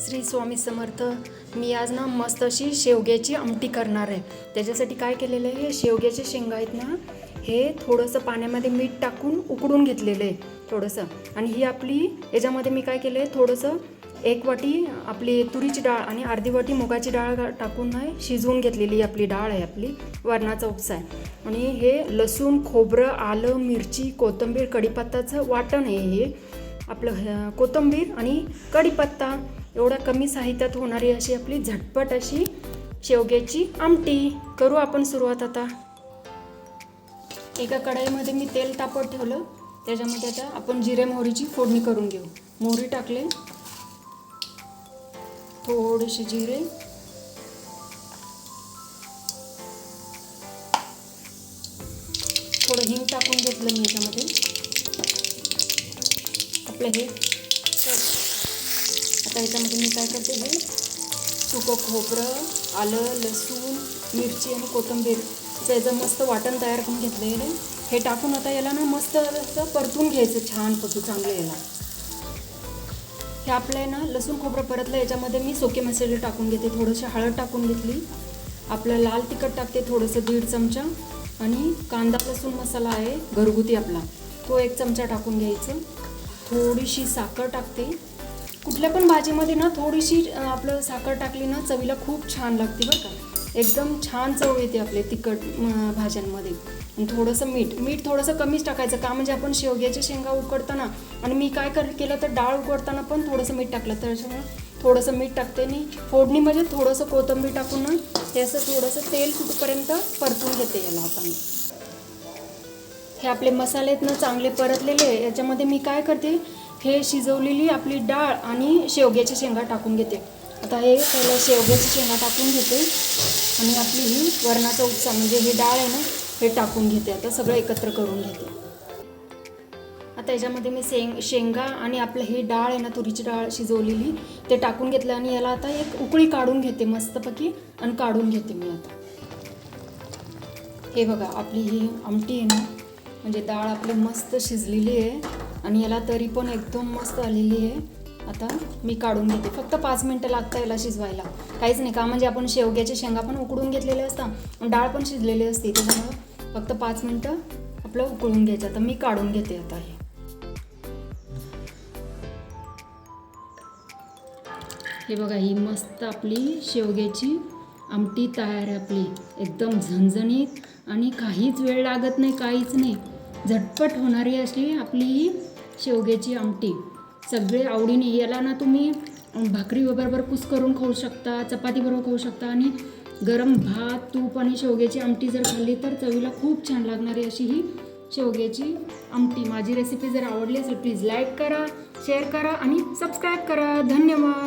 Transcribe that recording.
श्री स्वामी समर्थ मी आज ना मस्त अशी शेवग्याची आमटी करणार आहे. त्याच्यासाठी काय केलेलं आहे? हे शेवग्याचे शेंगा आहेत ना हे थोडंसं पाण्यामध्ये मीठ टाकून उकडून घेतलेलं आहे थोडंसं. आणि ही आपली याच्यामध्ये मी काय केलं आहे थोडंसं एक वाटी आपली तुरीची डाळ आणि अर्धी वाटी मुगाची डाळ टाकून आहे शिजवून घेतलेली आपली डाळ आहे आपली वरणाचा उपसा आहे. आणि हे लसूण खोबरं आलं मिरची कोथिंबीर कढीपत्ताचं वाटण आहे हे. आपलं कोथिंबीर आणि कढीपत्ता. एवढ्या कमी साहित्यात होणारी अशी आपली झटपट अशी शेवग्याची आमटी. करू आपण सुरुवात आता. एका कढाईमध्ये मी तेल तापत ठेवलं. त्याच्यामध्ये आता आपण जिरे मोहरीची फोडणी करून घेऊ. मोहरी टाकले. थोडेसे जिरे. थोडं हिंग टाकून घेतलं मी याच्यामध्ये. आपलं हे आता याच्यामध्ये मी काय करते हे? सुकं खोबरं आलं लसूण मिरची आणि कोथिंबीर. याचं मस्त वाटण तयार करून घेतलेलं आहे हे टाकून आता याला ना मस्त असं परतून घ्यायचं छान छानपैकी चांगलं याला. हे आपलं आहे ना लसूण खोबरं परतलं याच्यामध्ये मी सोके मसाले टाकून घेते. थोडंसं हळद टाकून घेतली. आपलं लाल तिखट टाकते थोडंसं दीड चमचा. आणि कांदा लसूण मसाला आहे घरगुती आपला. तो एक चमचा टाकून घ्यायचं. थोडीशी साखर टाकते. कुठल्या पण भाजीमध्ये ना थोडीशी आपलं साखर टाकली ना चवीला खूप छान लागते बरं का. एकदम छान चव येते आपले तिखट भाज्यांमध्ये. आणि थोडंसं मीठ मीठ थोडंसं कमीच टाकायचं का? म्हणजे आपण शेवग्याच्या शेंगा उकडताना आणि मी काय कर केलं तर डाळ उकडताना पण थोडंसं मीठ टाकलं. तर थोडंसं मीठ टाकते आणि फोडणी म्हणजे थोडंसं कोथिंबीर टाकून ना हे असं थोडंसं तेल सुटपर्यंत परतून घेते याला आपण. हे आपले मसाले आहेत ना चांगले परतलेले. याच्यामध्ये मी काय करते हे शिजवलेली आपली डाळ आणि शेवग्याच्या शेंगा टाकून घेते. आता हे पहिला शेवग्याची शेंगा टाकून घेते आणि आपली ही वरणाचा उपसा म्हणजे ही डाळ आहे ना हे टाकून घेते. आता सगळं एकत्र करून घेते. आता याच्यामध्ये मी शेंग शेंगा आणि आपलं ही डाळ आहे ना तुरीची डाळ शिजवलेली ते टाकून घेतलं आणि याला आता एक उकळी काढून घेते मस्तपैकी आणि काढून घेते मी आता. हे बघा आपली ही आमटी आहे ना म्हणजे डाळ आपली मस्त शिजलेली आहे. आणि याला तरी पण एकदम मस्त आलेली आहे. आता मी काढून घेते. फक्त पाच मिनटं लागतं याला शिजवायला. काहीच नाही का? म्हणजे आपण शेवग्याच्या शेंगा पण उकडून घेतलेले असतात डाळ पण शिजलेली असते त्याच्यामुळं फक्त पाच मिनटं आपलं उकळून घ्यायचं. आता मी काढून घेते आता हे. हे बघा ही मस्त आपली शेवग्याची आमटी तयार आहे आपली. एकदम झणझणीत आणि काहीच वेळ लागत नाही काहीच नाही. झटपट होणारी अशी आपली ही शेवग्याची आमटी. सगळे आवडीने याला ना तुम्ही भाकरी बरोबर कुस करून खाऊ शकता चपाती बरोबर खाऊ शकता आणि गरम भात तूप आणि शेवग्याची आमटी जर खाल्ली तर चवीला खूप छान लागणारी अशी ही शेवग्याची आमटी. माझी रेसिपी जर आवडली असेल प्लीज लाईक करा शेअर करा आणि सबस्क्राईब करा. धन्यवाद.